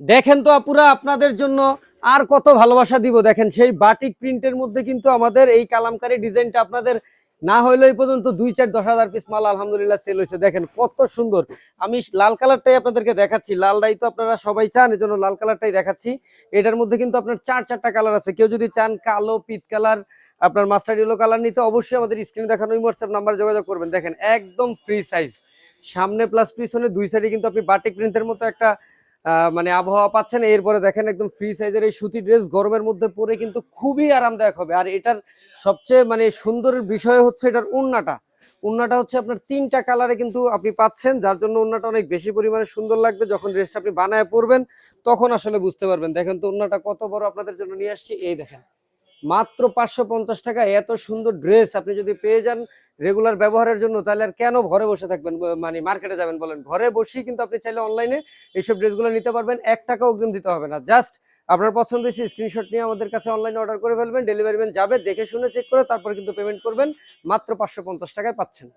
দেখেন তো আপুরা, আপনাদের জন্য আর কত ভালোবাসা দিব। দেখেন, সেই বাটিক প্রিন্টের মধ্যে কিন্তু আমাদের এই কালামকারী ডিজাইনটা আপনাদের না হইলে এই পর্যন্ত দুই চার দশ হাজার পিস মাল আলহামদুলিল্লাহ সেল হয়েছে। দেখেন, কত সুন্দর। আমি লাল কালারটাই আপনাদেরকে দেখাচ্ছি। লালটাই তো আপনারা সবাই চান এই জন্য লাল কালারটাই দেখাচ্ছি। এটার মধ্যে কিন্তু আপনার চার চারটা কালার আছে। কেউ যদি চান কালো, পিত কালার, আপনার মাস্টার ইয়েলো কালার নিতে অবশ্যই আমাদের স্ক্রিনে দেখানো হোয়াটসঅ্যাপ নাম্বার যোগাযোগ করবেন। দেখেন, একদম ফ্রি সাইজ সামনে প্লাস পিছনে দুই সাইডে কিন্তু আপনি বাটিক প্রিন্টের মতো একটা মানে আবহাওয়া পাচ্ছেন, এরপরে দেখেন একদম ফ্রি সাইজের এই সুতি ড্রেস গরমের মধ্যে পরে কিন্তু খুবই আরামদায়ক হবে। আর এটার সবচেয়ে মানে সুন্দরের বিষয় হচ্ছে এটার উন্নাটা। উন্নাটা হচ্ছে আপনার তিনটা কালারে কিন্তু আপনি পাচ্ছেন, যার জন্য উন্নাটা অনেক বেশি পরিমাণে সুন্দর লাগবে। যখন ড্রেসটা আপনি বানায় পরবেন, তখন আসলে বুঝতে পারবেন। দেখেন তো উন্নাটা কত বড় আপনাদের জন্য নিয়ে আসছি, এই দেখেন। মাত্র পাঁচশো পঞ্চাশ টাকা। এত সুন্দর ড্রেস আপনি যদি পেয়ে যান রেগুলার ব্যবহারের জন্য, তাহলে আর কেন ঘরে বসে থাকবেন? মানে মার্কেটে যাবেন বলেন। ঘরে বসেই কিন্তু আপনি চাইলে অনলাইনে এইসব ড্রেসগুলো নিতে পারবেন। এক টাকা অগ্রিম দিতে হবে না। জাস্ট আপনার পছন্দ হয়েছে স্ক্রিনশট নিয়ে আমাদের কাছে অনলাইনে অর্ডার করে ফেলবেন। ডেলিভারি ম্যান যাবে, দেখে শুনে চেক করে তারপর কিন্তু পেমেন্ট করবেন। মাত্র পাঁচশো পঞ্চাশ টাকায় পাচ্ছেন।